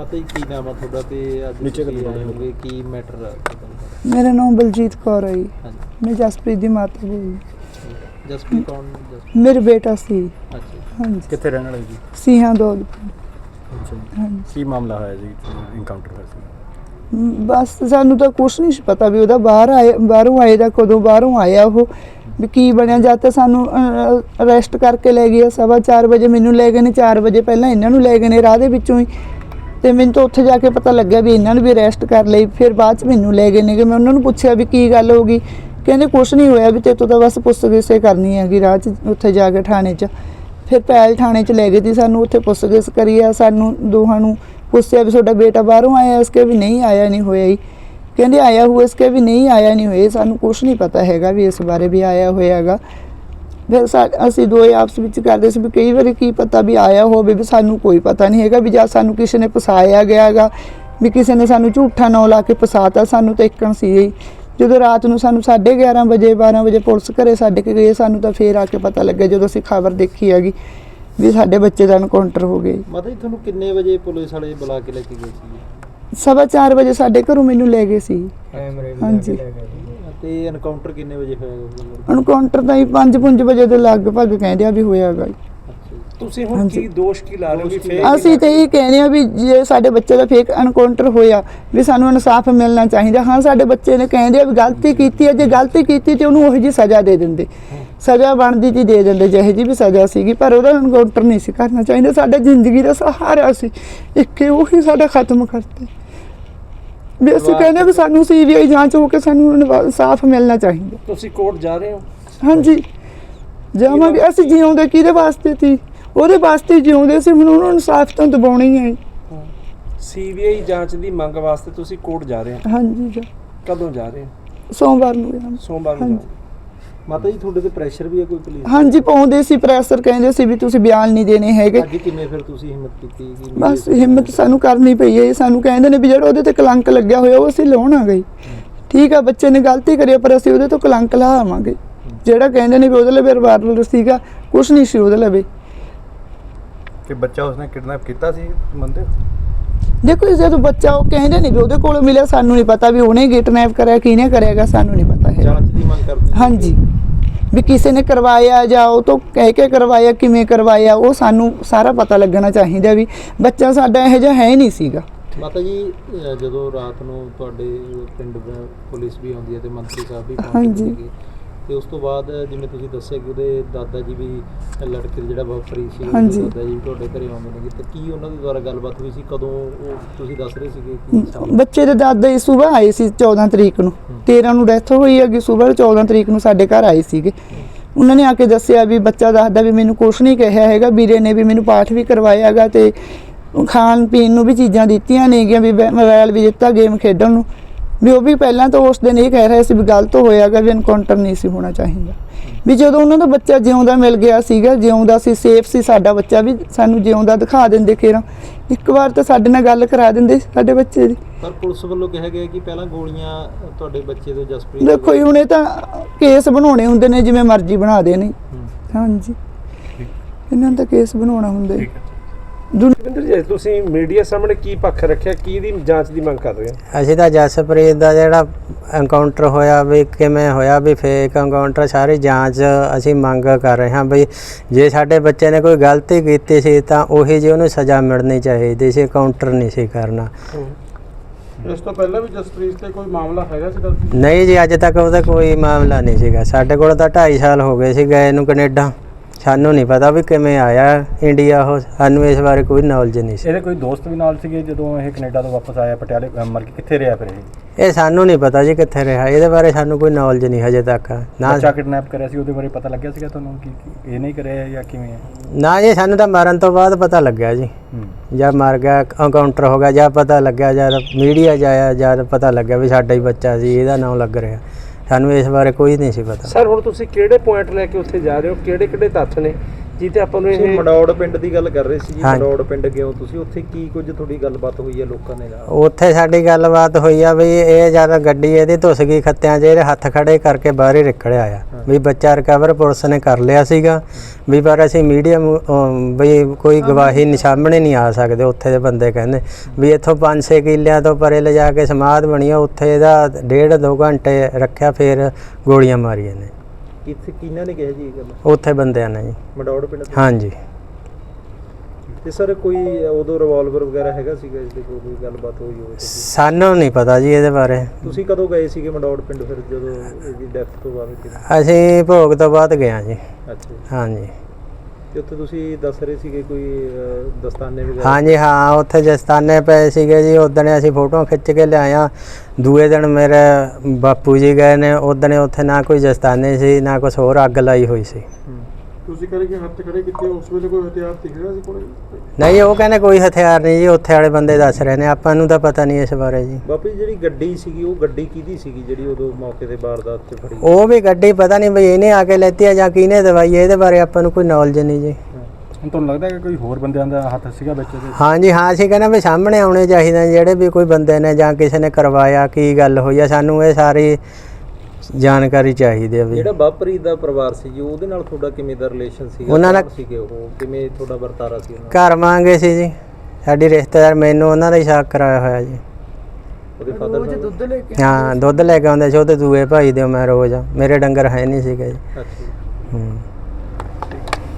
ਮਾਤਾ ਕੀ ਨਾਮ ਆ ਤੁਹਾਡਾ ਤੇ ਅੱਜ ਨੀਚੇ ਤੁਸੀਂ। ਆਏ ਹੋਗੇ? ਕੀ ਮੈਟਰ ਆ? ਮੇਰਾ ਨਾਮ ਬਲਜੀਤ ਕੌਰ ਹੈ ਜੀ। ਹਾਂਜੀ। ਮੈਂ ਜਸਪ੍ਰੀਤ ਦੀ ਮਾਤਾ ਬੋਲਦੀ ਜਸਪ੍ਰੀਤ ਕੌਣ? ਜਸਪ੍ਰੀਤ। ਮੇਰਾ ਬੇਟਾ ਸੀ। ਅੱਛਾ। ਹਾਂਜੀ। ਕਿੱਥੇ ਰਹਿਣ ਵਾਲੇ ਜੀ? ਸੀਹਾਂ ਦੋ ਅੱਛਾ ਜੀ। ਹਾਂਜੀ। ਕੀ ਮਾਮਲਾ ਹੋਇਆ ਜੀ ਇਨਕਾਊਂਟਰ ਹੋਇਆ ਸੀ? ਮ, ਬਸ ਸਾਨੂੰ ਤਾਂ ਕੁਛ ਨਹੀਂ ਸੀ ਪਤਾ ਵੀ ਉਹਦਾ ਬਾਹਰ ਆਏ ਬਾਹਰੋਂ ਆਏ ਦਾ ਕਦੋਂ ਬਾਹਰੋਂ ਆਇਆ ਉਹ ਵੀ ਕੀ ਬਣਿਆ? ਜਦ ਤੇ ਸਾਨੂੰ ਅਰੈਸਟ ਕਰਕੇ ਲੈ ਗਏ ਸਵਾ 4 ਵਜੇ ਮੈਨੂੰ ਲੈ ਗਏ ਨੇ। 4 ਵਜੇ ਪਹਿਲਾਂ ਇਹਨਾਂ ਨੂੰ ਲੈ ਗਏ ਨੇ ਰਾਹ ਦੇ ਵਿੱਚੋਂ ਹੀ। ਤੇ ਮੈਨੂੰ ਤਾਂ ਉੱਥੇ ਜਾ ਕੇ ਪਤਾ ਲੱਗਿਆ ਵੀ ਇਹਨਾਂ ਨੂੰ ਵੀ ਅਰੈਸਟ ਕਰ ਲਈ। ਫਿਰ ਬਾਅਦ ਚ ਮੈਨੂੰ ਲੈ ਗਏ ਨੇਗੇ। ਮੈਂ ਉਹਨਾਂ ਨੂੰ ਪੁੱਛਿਆ ਵੀ ਕੀ ਗੱਲ ਹੋ ਗਈ। ਕਹਿੰਦੇ ਕੁਛ ਨਹੀਂ ਹੋਇਆ ਵੀ ਤੇ ਤੋਂ ਤਾਂ ਬਸ ਪੁੱਛਗਿੱਛ ਹੀ ਕਰਨੀ ਹੈਗੀ ਰਾਹ 'ਚ, ਉੱਥੇ ਜਾ ਕੇ ਥਾਣੇ 'ਚ। ਫਿਰ ਪੈਲ ਥਾਣੇ 'ਚ ਲੈ ਗਏ ਸੀ ਸਾਨੂੰ, ਉੱਥੇ ਪੁੱਛਗਿੱਛ ਕਰੀ ਆ ਸਾਨੂੰ ਦੋਹਾਂ ਨੂੰ। ਪੁੱਛਿਆ ਵੀ ਤੁਹਾਡਾ ਬੇਟਾ ਬਾਹਰੋਂ ਆਇਆ ਇਸਕੇ ਵੀ ਨਹੀਂ ਆਇਆ, ਨਹੀਂ ਹੋਇਆ ਹੀ ਕਹਿੰਦੇ ਆਇਆ ਹੋਇਆ ਇਸਕੇ ਵੀ ਨਹੀਂ ਆਇਆ, ਨਹੀਂ ਹੋਇਆ ਸਾਨੂੰ ਕੁਛ ਨਹੀਂ ਪਤਾ ਹੈਗਾ ਵੀ ਇਸ ਬਾਰੇ ਵੀ ਆਇਆ ਹੋਇਆ ਹੈਗਾ। ਫਿਰ ਸਾ- ਅਸੀਂ ਦੋਏ ਆਪਸ ਵਿੱਚ ਕਰਦੇ ਸੀ ਵੀ ਕਈ ਵਾਰੀ ਕੀ ਪਤਾ ਵੀ ਆਇਆ ਹੋਵੇ ਵੀ ਸਾਨੂੰ ਕੋਈ ਪਤਾ ਨਹੀਂ ਹੈਗਾ ਵੀ ਜਾਂ ਸਾਨੂੰ ਕਿਸੇ ਨੇ ਫਸਾਇਆ ਗਿਆ ਹੈਗਾ ਵੀ ਕਿਸੇ ਨੇ ਸਾਨੂੰ ਝੂਠਾ ਨਾਂ ਲਾ ਕੇ ਫਸਾਤਾ ਸਾਨੂੰ ਤਾਂ ਇੱਕਣ ਸੀ ਹੀ ਜਦੋਂ ਰਾਤ ਨੂੰ ਸਾਨੂੰ 11:30 ਵਜੇ 12 ਵਜੇ ਪੁਲਿਸ ਘਰੇ ਛੱਡ ਕੇ ਗਏ ਸਾਨੂੰ ਤਾਂ ਫੇਰ ਆ ਕੇ ਪਤਾ ਲੱਗਿਆ ਜਦੋਂ ਅਸੀਂ ਖਬਰ ਦੇਖੀ ਹੈਗੀ ਵੀ ਸਾਡੇ ਬੱਚੇ ਦਾ ਐਨਕਾਊਂਟਰ ਹੋ ਗਿਆ। ਜੀ। ਮਾਤਾ ਜੀ ਤੁਹਾਨੂੰ ਕਿੰਨੇ ਵਜੇ ਪੁਲਿਸ ਵਾਲੇ ਬੁਲਾ ਕੇ ਲੈ ਕੇ ਗਏ ਸੀ? ਸਵਾ 4 ਵਜੇ ਸਾਡੇ ਘਰੋਂ ਮੈਨੂੰ ਲੈ ਗਏ ਸੀ। ਹਾਂਜੀ। ਤੇ ਐਨਕਾਊਂਟਰ ਕਿੰਨੇ ਵਜੇ ਹੋਇਆ ਐਨਕਾਊਂਟਰ ਤਾਂ ਹੀ 5-5 ਵਜੇ ਦੇ ਲਗਭਗ ਕਹਿੰਦੇ ਆ ਵੀ ਹੋਇਆਗਾ ਤੁਸੀਂ ਹੁਣ। ਕੀ ਦੋਸ਼ ਕੀ ਲਾ ਰਹੇ ਹੋ ਵੀ ਫੇਕ ਅਸੀਂ ਤੇ ਇਹ ਕਹਿੰਦੇ ਆ ਵੀ ਜੇ ਸਾਡੇ ਬੱਚੇ ਦਾ ਫੇਕ ਐਨਕਾਊਂਟਰ ਹੋਇਆ ਵੀ ਸਾਨੂੰ ਇਨਸਾਫ ਮਿਲਣਾ ਚਾਹੀਦਾ। ਹਾਂ ਸਾਡੇ ਬੱਚੇ ਨੇ ਕਹਿੰਦੇ ਆ ਵੀ ਗਲਤੀ ਕੀਤੀ ਹੈ ਜੇ ਗਲਤੀ ਕੀਤੀ ਤੇ ਉਹਨੂੰ ਉਹੋ ਜੀ ਸਜ਼ਾ ਦੇ ਦਿੰਦੇ। ਸਜ਼ਾ ਬਣਦੀ ਜੀ ਦੇ ਦਿੰਦੇ ਜਿਹੇ ਜੀ ਵੀ ਸਜ਼ਾ ਸੀਗੀ ਪਰ ਉਹਦਾ ਐਨਕਾਊਂਟਰ ਨਹੀਂ ਸੀ ਕਰਨਾ ਚਾਹੀਦਾ। ਸਾਡੇ ਜ਼ਿੰਦਗੀ ਦਾ ਸਹਾਰਾ ਸੀ। ਇੱਕੇ ਉਹੀ ਸਾਡਾ ਖਤਮ ਕਰਤੇ। ਵੀ ਅਸੀਂ ਕਹਿੰਦੇ ਵੀ ਸਾਨੂੰ ਸੀਬੀਆਈ ਜਾਂਚ ਹੋ ਕੇ ਸਾਨੂੰ ਇਨਸਾਫ ਮਿਲਣਾ ਚਾਹੀਦਾ। ਤੁਸੀਂ ਕੋਰਟ ਜਾ ਰਹੇ ਹੋ? ਹਾਂਜੀ। ਜਾਵਾਂਗੇ। ਅਸੀਂ ਜਿਉਂਦੇ ਕਿਹਦੇ ਵਾਸਤੇ ਸੀ? ਉਹਦੇ ਵਾਸਤੇ ਹੀ ਜਿਉਂਦੇ ਸੀ ਹੁਣ ਉਹਨਾਂ ਨੂੰ ਇਨਸਾਫ ਤਾਂ ਦਿਵਾਉਣੀ ਹੈ ਸੀਬੀਆਈ ਜਾਂਚ ਦੀ ਮੰਗ ਵਾਸਤੇ ਤੁਸੀਂ ਕੋਰਟ ਜਾ ਰਹੇ ਹੋ? ਹਾਂਜੀ ਜਾ- ਕਦੋਂ ਜਾ ਰਹੇ ਹੋ? ਸੋਮਵਾਰ ਨੂੰ। ਸੋਮਵਾਰ ਨੂੰ। ਮਾਤਾ ਜੀ ਤੁਹਾਡੇ ਤੇ ਪ੍ਰੈਸ਼ਰ ਵੀ ਹੈ ਕੋਈ ਪੁਲਿਸ ਹਾਂਜੀ ਪਾਉਂਦੇ ਸੀ ਪ੍ਰੈਸਰ ਕਹਿੰਦੇ ਸੀ ਵੀ ਤੁਸੀਂ ਬਿਆਨ ਨਹੀਂ ਦੇਣੇ ਹੈਗੇ। ਅੱਜ ਕਿਵੇਂ ਫਿਰ ਤੁਸੀਂ ਹਿੰਮਤ ਕੀਤੀ ਕਿ ਬਸ ਹਿੰਮਤ ਸਾਨੂੰ ਕਰਨੀ ਪਈ ਹੈ ਸਾਨੂੰ ਕਹਿੰਦੇ ਨੇ ਵੀ ਜਿਹੜਾ ਉਹਦੇ ਤੇ ਕਲੰਕ ਲੱਗਿਆ ਹੋਇਆ ਉਹ ਅਸੀਂ ਲਾਉਣਾ ਗਈ ਠੀਕ ਆ ਬੱਚੇ ਨੇ ਗਲਤੀ ਕਰੀ ਪਰ ਅਸੀਂ ਉਹਦੇ ਤੋਂ ਕਲੰਕ ਲਾਵਾਂਗੇ ਜਿਹੜਾ ਕਹਿੰਦੇ ਨੇ ਵੀ ਉਹਦੇ ਲਈ ਰਿਵਾਲਵਰ ਸੀਗਾ ਕੁਛ ਨਹੀਂ ਸੀ ਉਹਦੇ ਲਈ ਕਿ ਬੱਚਾ ਉਸਨੇ ਕਿਡਨੈਪ ਕੀਤਾ ਸੀ ਮੰਦੇ ਦੇਖੋ ਇਸ ਜਦੋਂ ਬੱਚਾ ਉਹ ਕਹਿੰਦੇ ਨੇ ਵੀ ਉਹਦੇ ਕੋਲ ਮਿਲਿਆ ਸਾਨੂੰ ਨਹੀਂ ਪਤਾ ਵੀ ਉਹਨੇ ਕਿਡਨੈਪ ਕਰਿਆ ਕਿਹਨੇ ਕਰਿਆਗਾ ਸਾਨੂੰ ਨਹੀਂ ਪਤਾ ਹੈ ਜਾਂਚ ਦੀ ਮੰਗ ਕਰਦੇ ਹੋ? ਹਾਂਜੀ। ਵੀ ਕਿਸੇ ਨੇ ਕਰਵਾਇਆ ਜਾਂ ਉਹ ਤੋਂ ਕਹਿ ਕੇ ਕਰਵਾਇਆ ਕਿਵੇਂ ਕਰਵਾਇਆ ਉਹ ਸਾਨੂੰ ਸਾਰਾ ਪਤਾ ਲੱਗਣਾ ਚਾਹੀਦਾ ਵੀ ਬੱਚਾ ਸਾਡਾ ਇਹੋ ਜਿਹਾ ਹੈ ਨਹੀਂ ਸੀਗਾ ਮਾਤਾ ਜੀ ਜਦੋਂ ਰਾਤ ਨੂੰ ਤੁਹਾਡੇ ਪਿੰਡ ਪੁਲਿਸ ਵੀ ਆਉਂਦੀ ਹੈ ਤੇ ਮੰਤਰੀ ਸਾਹਿਬ ਵੀ। ਪਹੁੰਚਦੇ ਸੀਗੇ ਤੇ ਉਸ ਤੋਂ ਬਾਅਦ ਜਿਵੇਂ ਤੁਸੀਂ ਦੱਸਿਆ ਕਿ ਉਹਦੇ ਦਾਦਾ ਜੀ ਵੀ ਲੜਕੇ ਦਾ ਜਿਹੜਾ ਬਫਰੀ ਸੀ ਉਹਦੇ ਹਾਂਜੀ। ਦਾਦਾ ਜੀ ਵੀ ਤੁਹਾਡੇ ਘਰੇ ਆਉਂਦੇ ਨੇ ਤੇ ਕੀ ਉਹਨਾਂ ਦੇ ਦੁਆਰਾ ਗੱਲਬਾਤ ਹੋਈ ਸੀ? ਕਦੋਂ ਉਹ ਤੁਸੀਂ ਦੱਸ ਰਹੇ ਸੀਗੇ ਕਿ ਬੱਚੇ ਦੇ ਦਾਦਾ ਜੀ ਸਵੇਰ ਆਏ ਸੀ 14 ਤਰੀਕ ਨੂੰ। 13 ਨੂੰ ਡੈਥ ਹੋਈ ਹੈਗੀ ਸਵੇਰ 14 ਤਰੀਕ ਨੂੰ ਸਾਡੇ ਘਰ ਆਏ ਸੀਗੇ। ਉਹਨਾਂ ਨੇ ਆ ਕੇ ਦੱਸਿਆ ਵੀ ਬੱਚਾ ਦੱਸਦਾ ਵੀ ਮੈਨੂੰ ਕੁਛ ਨਹੀਂ ਕਿਹਾ ਹੈਗਾ ਵੀਰੇ ਨੇ ਵੀ ਮੈਨੂੰ ਪਾਠ ਵੀ ਕਰਵਾਇਆ ਹੈਗਾ ਤੇ ਖਾਣ ਪੀਣ ਨੂੰ ਵੀ ਚੀਜ਼ਾਂ ਦਿੱਤੀਆਂ ਨੇਗੀਆਂ ਵੀ ਬੈ- ਮੋਬਾਈਲ ਵੀ ਦਿੱਤਾ ਗੇਮ ਖੇਡਣ ਨੂੰ। ਵੀ ਉਹ ਵੀ ਪਹਿਲਾਂ ਤਾਂ ਉਸ ਦਿਨ ਇਹ ਕਹਿ ਰਹੇ ਸੀ ਵੀ ਗਲਤ ਹੋਇਆਗਾ ਵੀ ਐਨਕਾਊਂਟਰ ਨਹੀਂ ਸੀ ਹੋਣਾ ਚਾਹੀਦਾ। ਵੀ ਜਦੋਂ ਉਹਨਾਂ ਦਾ ਬੱਚਾ ਜਿਉਂਦਾ ਮਿਲ ਗਿਆ ਸੀਗਾ ਜਿਉਂਦਾ ਸੀ ਸੇਫ ਸੀ ਸਾਡਾ ਬੱਚਾ ਵੀ ਸਾਨੂੰ ਜਿਉਂਦਾ ਦਿਖਾ ਦਿੰਦੇ ਕੇਰਾਂ ਇੱਕ ਵਾਰ ਤਾਂ ਸਾਡੇ ਨਾਲ ਗੱਲ ਕਰਾ ਦਿੰਦੇ ਸਾਡੇ ਬੱਚੇ ਦੀ। ਪਰ ਪੁਲਿਸ ਵੱਲੋਂ ਕਿਹਾ ਗਿਆ ਕਿ ਪਹਿਲਾਂ ਗੋਲੀਆਂ ਤੁਹਾਡੇ ਬੱਚੇ ਦੇ ਜਸਪ੍ਰੀਤ ਦੇਖੋ ਜੀ ਹੁਣ ਇਹ ਤਾਂ ਕੇਸ ਬਣਾਉਣੇ ਹੁੰਦੇ ਨੇ ਜਿਵੇਂ ਮਰਜ਼ੀ ਬਣਾ ਦੇ ਨੇ। ਹਾਂਜੀ। ਇਹਨਾਂ ਦਾ ਕੇਸ ਬਣਾਉਣਾ ਹੁੰਦਾ ਹੈ। ਰਵਿੰਦਰ ਜੀ ਤੁਸੀਂ ਮੀਡੀਆ ਸਾਹਮਣੇ ਕੀ ਪੱਖ ਰੱਖਿਆ? ਕੀ ਦੀ ਜਾਂਚ ਦੀ ਮੰਗ ਕਰ ਰਹੇ ਹੋ? ਅਸੀਂ ਤਾਂ ਜਸਪ੍ਰੀਤ ਦਾ ਜਿਹੜਾ ਐਨਕਾਊਂਟਰ ਹੋਇਆ ਵੀ ਕਿਵੇਂ ਹੋਇਆ ਵੀ ਫੇਕ ਐਨਕਾਊਂਟਰ ਸਾਰੀ ਜਾਂਚ ਅਸੀਂ ਮੰਗ ਕਰ ਰਹੇ ਹਾਂ ਵੀ ਜੇ ਸਾਡੇ ਬੱਚੇ ਨੇ ਕੋਈ ਗਲਤੀ ਕੀਤੀ ਸੀ ਤਾਂ ਉਹੀ ਜਿਹੀ ਉਹਨੂੰ ਸਜ਼ਾ ਮਿਲਣੀ ਚਾਹੀਦੀ ਸੀ ਕਾਊਂਟਰ ਨਹੀਂ ਸੀ ਕਰਨਾ। ਇਸ ਤੋਂ ਪਹਿਲਾਂ ਵੀ ਜਸਪ੍ਰੀਤ ਤੇ ਕੋਈ ਮਾਮਲਾ ਹੈਗਾ ਸੀ ਨਹੀਂ ਜੀ ਅੱਜ ਤੱਕ ਉਹਦਾ ਕੋਈ ਮਾਮਲਾ ਨਹੀਂ ਸੀਗਾ। ਸਾਡੇ ਕੋਲ ਤਾਂ 2.5 ਸਾਲ ਹੋ ਗਏ ਸੀ ਗਏ ਨੂੰ ਕੈਨੇਡਾ। ਸਾਨੂੰ ਨਹੀਂ ਪਤਾ ਵੀ ਕਿਵੇਂ ਆਇਆ ਇੰਡੀਆ ਉਹ ਸਾਨੂੰ ਇਸ ਬਾਰੇ ਕੋਈ ਨੌਲੇਜ ਨਹੀਂ ਸੀ। ਇਹਦੇ ਕੋਈ ਦੋਸਤ ਵੀ ਨਾਲ ਸੀਗੇ ਜਦੋਂ ਇਹ ਕੈਨੇਡਾ ਤੋਂ ਵਾਪਸ ਆਇਆ ਪਟਿਆਲੇ ਅਹ ਮਰ ਕੇ ਕਿੱਥੇ ਰਿਹਾ ਫਿਰ ਇਹ? ਇਹ ਸਾਨੂੰ ਨਹੀਂ ਪਤਾ ਜੀ ਕਿੱਥੇ ਰਿਹਾ ਇਹਦੇ ਬਾਰੇ ਸਾਨੂੰ ਕੋਈ ਨੌਲੇਜ ਨਹੀਂ ਹਜੇ ਤੱਕ। ਨਾ ਬੱਚਾ ਕਿਡਨੈਪ ਕਰਿਆ ਸੀ ਉਹਦੇ ਬਾਰੇ ਪਤਾ ਲੱਗਿਆ ਸੀਗਾ ਤੁਹਾਨੂੰ ਕਿ ਕਿ ਇਹ ਨਹੀਂ ਕਰਿਆ ਜਾਂ ਕਿਵੇਂ? ਹੈ ਨਾ ਜੀ ਸਾਨੂੰ ਤਾਂ ਮਰਨ ਤੋਂ ਬਾਅਦ ਪਤਾ ਲੱਗਿਆ ਜੀ। ਹੂੰ। ਜਦ ਮਰ ਗਿਆ ਐਨਕਾਊਂਟਰ ਹੋ ਗਿਆ ਜਦ ਪਤਾ ਲੱਗਿਆ ਜਦ ਮੀਡੀਆ ਜਾਇਆ ਜਦ ਪਤਾ ਲੱਗਿਆ ਵੀ ਸਾਡਾ ਹੀ ਬੱਚਾ ਸੀ ਇਹਦਾ ਨਾਮ ਲੱਗ ਰਿਹਾ। ਸਾਨੂੰ ਇਸ ਬਾਰੇ ਕੋਈ ਨਹੀਂ ਸੀ ਪਤਾ। ਸਰ ਹੁਣ ਤੁਸੀਂ ਕਿਹੜੇ ਪੁਆਇੰਟ ਲੈ ਕੇ ਉੱਥੇ ਜਾ ਰਹੇ ਹੋ? ਕਿਹੜੇ ਕਿਹੜੇ ਤੱਥ ਨੇ? ਜੀ ਤੇ ਆਪਾਂ ਨੂੰ ਤੁਸੀਂ ਇਹ ਮਡੌੜ ਪਿੰਡ ਦੀ ਗੱਲ ਕਰ ਰਹੇ ਸੀ ਜੀ। ਮਡੌੜ ਪਿੰਡ ਹੋ ਤੁਸੀਂ ਉੱਥੇ ਕੀ ਕੁਝ ਤੁਹਾਡੀ ਗੱਲਬਾਤ ਹੋਈ ਹੈ ਲੋਕਾਂ ਦੇ ਨਾਲ? ਉੱਥੇ ਸਾਡੀ ਗੱਲਬਾਤ ਹੋਈ ਆ ਵੀ ਇਹ ਜ਼ਿਆਦਾ ਗੱਡੀ ਇਹਦੀ ਧੁੱਸ ਗਈ ਖੱਤਿਆਂ 'ਚ ਇਹਦੇ ਹੱਥ ਖੜੇ ਕਰਕੇ ਬਾਹਰ ਹੀ ਨਿਕਲਿਆ ਆ। ਵੀ ਬੱਚਾ ਰਿਕਵਰ ਪੁਲਿਸ ਨੇ ਕਰ ਲਿਆ ਸੀਗਾ। ਵੀ ਪਰ ਅਸੀਂ ਮੀਡੀਅਮ ਵੀ ਕੋਈ ਗਵਾਹੀ ਨੀ ਸਾਹਮਣੇ ਨਹੀਂ ਆ ਸਕਦੇ ਉੱਥੇ ਦੇ ਬੰਦੇ ਕਹਿੰਦੇ। ਵੀ ਇੱਥੋਂ 5-6 ਕਿੱਲਿਆਂ ਤੋਂ ਪਰੇ ਲਿਜਾ ਕੇ ਸਮਾਧ ਬਣੀ ਆ ਉੱਥੇ ਇਹਦਾ ਡੇਢ ਦੋ ਘੰਟੇ ਰੱਖਿਆ ਫਿਰ ਗੋਲੀਆਂ ਮਾਰੀਆਂ ਨੇ ਕਿੱਥੇ ਕਿਹਨਾਂ ਨੇ ਕਿਹਾ ਜੀ ਇਹ ਗੱਲ? ਉੱਥੇ ਬੰਦਿਆਂ ਨੇ ਜੀ। ਮਡੌੜ ਪਿੰਡ ਦੇ? ਹਾਂਜੀ। ਤੇ ਸਰ ਕੋਈ ਉਦੋਂ ਰਿਵਾਲਵਰ ਵਗੈਰਾ ਹੈਗਾ ਸੀਗਾ ਇਸ ਦੇ ਕੋਲ ਕੋਈ ਗੱਲਬਾਤ ਹੋਈ ਹੋਵੇ? ਸਾਨੂੰ ਨਹੀਂ ਪਤਾ ਜੀ ਇਹਦੇ ਬਾਰੇ। ਤੁਸੀਂ ਕਦੋਂ ਗਏ ਸੀਗੇ ਮਡੌੜ ਪਿੰਡ ਫਿਰ ਜਦੋਂ ਇਹਦੀ ਡੈਥ ਤੋਂ ਬਾਅਦ ਅਸੀਂ ਭੋਗ ਤੋਂ ਬਾਅਦ ਗਏ ਹਾਂ ਜੀ। ਅੱਛਾ ਜੀ। ਹਾਂਜੀ। ਤੇ ਉੱਥੇ ਤੁਸੀਂ ਦੱਸ ਰਹੇ ਸੀਗੇ ਕੋਈ ਅਹ, ਦਸਤਾਨੇ ਵਗੈਰਾ? ਹਾਂਜੀ ਹਾਂ ਉੱਥੇ ਜਸਤਾਨੇ ਪਏ ਸੀਗੇ ਜੀ। ਉਦਣ ਅਸੀਂ ਫੋਟੋਆਂ ਖਿੱਚ ਕੇ ਲਿਆਇਆ ਦੂਏ ਦਿਨ ਮੇਰੇ ਬਾਪੂ ਜੀ ਗਏ ਨੇ। ਉਦਣ ਉੱਥੇ ਨਾ ਕੋਈ ਜਸਤਾਨੇ ਸੀ ਨਾ ਕੁਛ ਹੋਰ ਅੱਗ ਲਾਈ ਹੋਈ ਸੀ। ਹੂੰ। ਤੁਸੀਂ ਕਰੇ ਕਿ ਹੱਥ ਖੜੇ ਕੀਤੇ ਉਸ ਵੇਲੇ ਕੋਈ ਹਥਿਆਰ ਦਿਖਦਾ ਸੀ ਕੋਲੇ? ਨਹੀਂ ਉਹ ਕਹਿੰਦੇ ਕੋਈ ਹਥਿਆਰ ਨਹੀਂ ਜੀ ਉੱਥੇ ਵਾਲੇ ਬੰਦੇ ਦੱਸ ਰਹੇ ਨੇ ਆਪਾਂ ਨੂੰ ਤਾਂ ਪਤਾ ਨਹੀਂ ਇਸ ਬਾਰੇ ਜੀ। ਬਾਪੂ ਜੀ ਜਿਹੜੀ ਗੱਡੀ ਸੀਗੀ ਉਹ ਗੱਡੀ ਕਿਹਦੀ ਸੀਗੀ ਜਿਹੜੀ ਉਦੋਂ ਮੌਕੇ ਤੇ ਵਾਰਦਾਤ 'ਚ ਫੜੀ? ਉਹ ਵੀ ਗੱਡੀ ਪਤਾ ਨਹੀਂ ਬਈ ਇਹਨੇ ਆ ਕੇ ਲੈਤੀ ਆ ਜਾਂ ਕਿਹਨੇ ਦਵਾਈ ਹੈ, ਇਹਦੇ ਬਾਰੇ ਆਪਾਂ ਨੂੰ ਕੋਈ ਨੌਲੇਜ ਨਹੀਂ ਜੀ। ਹੁਣ ਤੁਹਾਨੂੰ ਲੱਗਦਾ ਕਿ ਕੋਈ ਹੋਰ ਬੰਦਿਆਂ ਦਾ ਹੱਥ ਸੀਗਾ ਵਿੱਚ ਇਹਦੇ? ਹਾਂਜੀ ਹਾਂ ਅਸੀਂ ਕਹਿੰਦੇ ਵੀ ਸਾਹਮਣੇ ਆਉਣੇ ਚਾਹੀਦੇ ਨੇ ਜਿਹੜੇ ਵੀ ਕੋਈ ਬੰਦੇ ਨੇ ਜਾਂ ਕਿਸੇ ਨੇ ਕਰਵਾਇਆ ਕੀ ਗੱਲ ਹੋਈ ਆ ਸਾਨੂੰ ਇਹ ਸਾਰੀ ਜਾਣਕਾਰੀ ਚਾਹੀਦੀ ਆ ਵੀ। ਜਿਹੜਾ ਬਾਪਰੀਤ ਦਾ ਪਰਿਵਾਰ ਸੀ ਜੀ ਉਹਦੇ ਨਾਲ ਤੁਹਾਡਾ ਕਿਵੇਂ ਦਾ ਰਿਲੇਸ਼ਨ ਸੀਗਾ? ਉਹਨਾਂ ਨਾਲ- ਕੌਣ ਸੀਗੇ ਉਹ? ਕਿਵੇਂ ਤੁਹਾਡਾ ਵਰਤਾਰਾ ਸੀ ਉਹਨਾਂ ਘਰ ਮੰਗੇ ਸੀ ਜੀ। ਸਾਡੀ ਰਿਸ਼ਤੇਦਾਰ ਮੈਨੂੰ ਉਹਨਾਂ ਦਾ ਹੀ ਸ਼ੱਕ ਕਰਾਇਆ ਹੋਇਆ ਜੀ। ਉਹਦੇ ਫਾਦਰ ਨਾਲ? ਦੁੱਧ ਲੈ ਕੇ ਹਾਂ ਦੁੱਧ ਲੈ ਕੇ ਆਉਂਦੇ ਸੀ ਉਹਦੇ ਦੂਏ ਭਾਈ ਦੇ ਮੈਂ ਰੋਜ਼। ਮੇਰੇ ਡੰਗਰ ਹੈ ਨਹੀਂ ਸੀਗੇ ਜੀ। ਅੱਛਾ ਜੀ। ਹੂੰ।